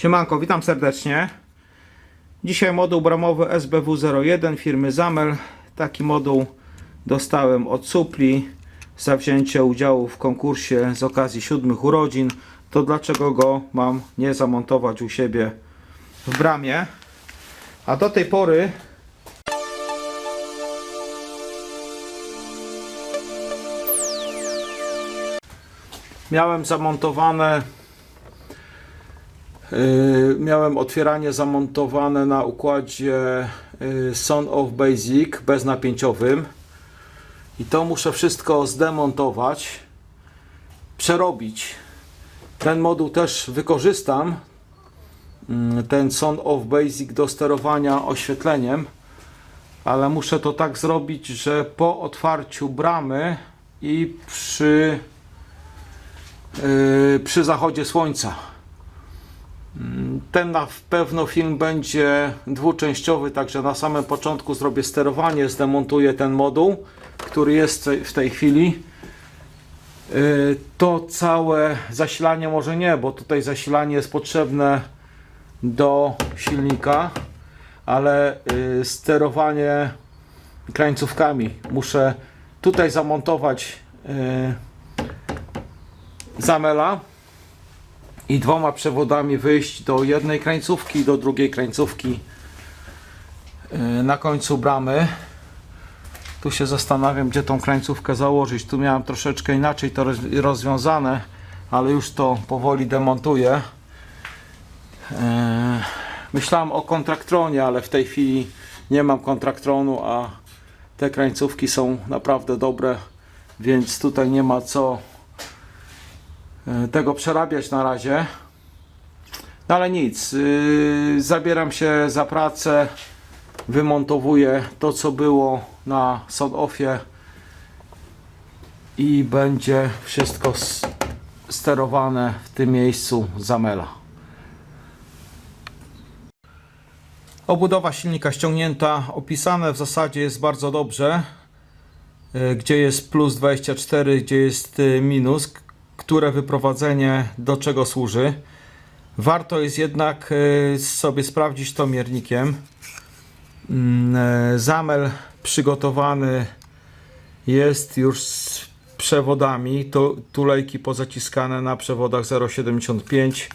Siemanko, witam serdecznie. Dzisiaj moduł bramowy SBW01 firmy Zamel. Taki moduł dostałem od Supli za wzięcie udziału w konkursie z okazji siódmych urodzin. To dlaczego go mam nie zamontować u siebie w bramie? A do tej pory miałem zamontowane miałem otwieranie zamontowane na układzie yy, Son of Basic beznapięciowym. I to muszę wszystko zdemontować przerobić. Ten moduł też wykorzystam mm, ten Son of Basic do sterowania oświetleniem ale muszę to tak zrobić, że po otwarciu bramy i przy yy, przy zachodzie słońca ten na pewno film będzie dwuczęściowy, także na samym początku zrobię sterowanie, zdemontuję ten moduł, który jest w tej chwili. Yy, To całe zasilanie może nie, bo tutaj zasilanie jest potrzebne do silnika, ale yy, sterowanie krańcówkami muszę tutaj zamontować yy, zamela i dwoma przewodami wyjść do jednej krańcówki do drugiej krańcówki yy, na końcu bramy. Tu się zastanawiam, gdzie tą krańcówkę założyć. Tu miałem troszeczkę inaczej to roz- rozwiązane, ale już to powoli demontuję. Yy, Myślałem o kontraktronie, ale w tej chwili nie mam kontraktronu, a te krańcówki są naprawdę dobre, więc tutaj nie ma co e, tego przerabiać na razie. No ale nic, yy, zabieram się za pracę, wymontowuję to co było na Sodoffie i będzie wszystko sterowane w tym miejscu Zamela. Obudowa silnika ściągnięta, opisane w zasadzie jest bardzo dobrze. E, Gdzie jest plus 24, gdzie jest e, minus, które wyprowadzenie do czego służy. Warto jest jednak e, sobie sprawdzić to miernikiem. Mm, e, Zamel przygotowany jest już z przewodami. To tulejki pozaciskane na przewodach 0,75.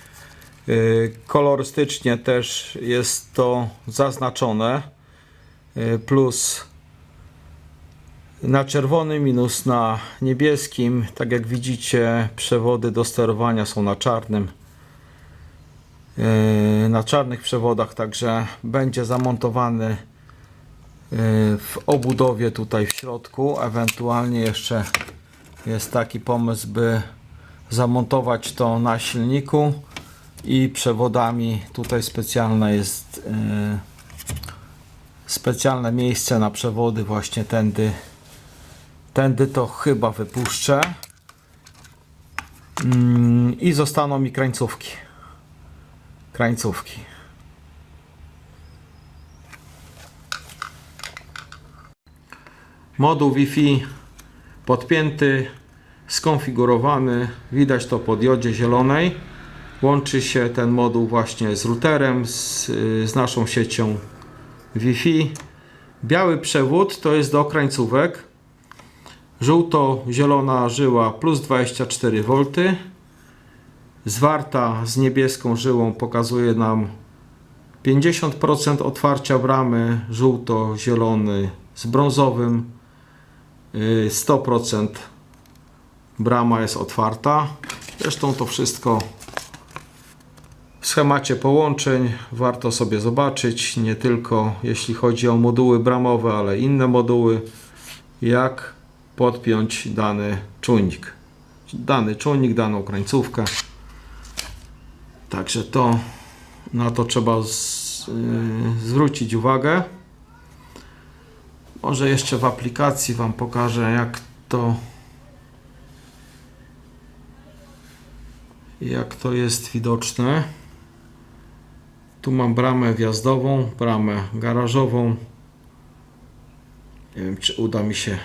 Y, Kolorystycznie też jest to zaznaczone. Plus na czerwonym, minus na niebieskim. Tak jak widzicie, przewody do sterowania są na czarnym. Yy, Na czarnych przewodach, także będzie zamontowany yy, w obudowie tutaj w środku. Ewentualnie jeszcze jest taki pomysł, by zamontować to na silniku i przewodami. Tutaj specjalne jest yy, specjalne miejsce na przewody właśnie tędy tędy to chyba wypuszczę. Mm, i zostaną mi krańcówki. Krańcówki. Moduł Wi-Fi podpięty skonfigurowany. Widać to po diodzie zielonej. Łączy się ten moduł właśnie z routerem z, z naszą siecią Wi-Fi. Biały przewód to jest do krańcówek żółto-zielona żyła plus 24 V zwarta z niebieską żyłą pokazuje nam 50% otwarcia bramy żółto-zielony z brązowym y, 100% brama jest otwarta. Zresztą to wszystko w schemacie połączeń. Warto sobie zobaczyć nie tylko jeśli chodzi o moduły bramowe ale inne moduły jak podpiąć dany czujnik dany czujnik, daną krańcówkę Także to na to trzeba z, yy, zwrócić uwagę. Może jeszcze w aplikacji Wam pokażę jak to jak to jest widoczne. Tu mam bramę wjazdową, bramę garażową. Nie wiem czy uda mi się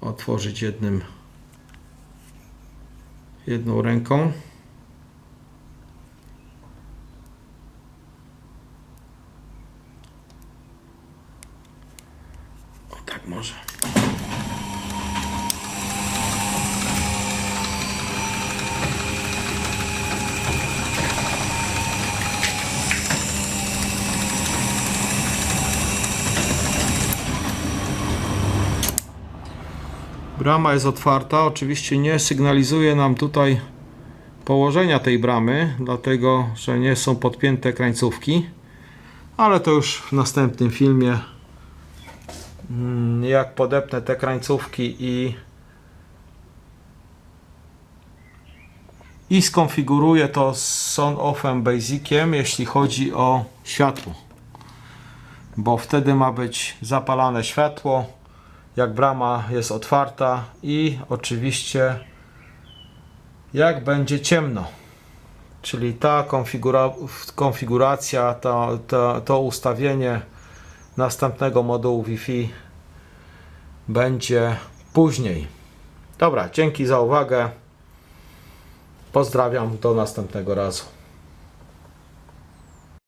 otworzyć jednym jedną ręką. O tak może. Brama jest otwarta. Oczywiście nie sygnalizuje nam tutaj położenia tej bramy, dlatego że nie są podpięte krańcówki. Ale to już w następnym filmie. Mm, Jak podepnę te krańcówki i i skonfiguruję to z Son Offem Basiciem, jeśli chodzi o światło. Bo wtedy ma być zapalane światło, jak brama jest otwarta i oczywiście jak będzie ciemno. Czyli ta konfigura konfiguracja, to, to, to ustawienie następnego modułu Wi-Fi będzie później. Dobra, dzięki za uwagę. Pozdrawiam, do następnego razu.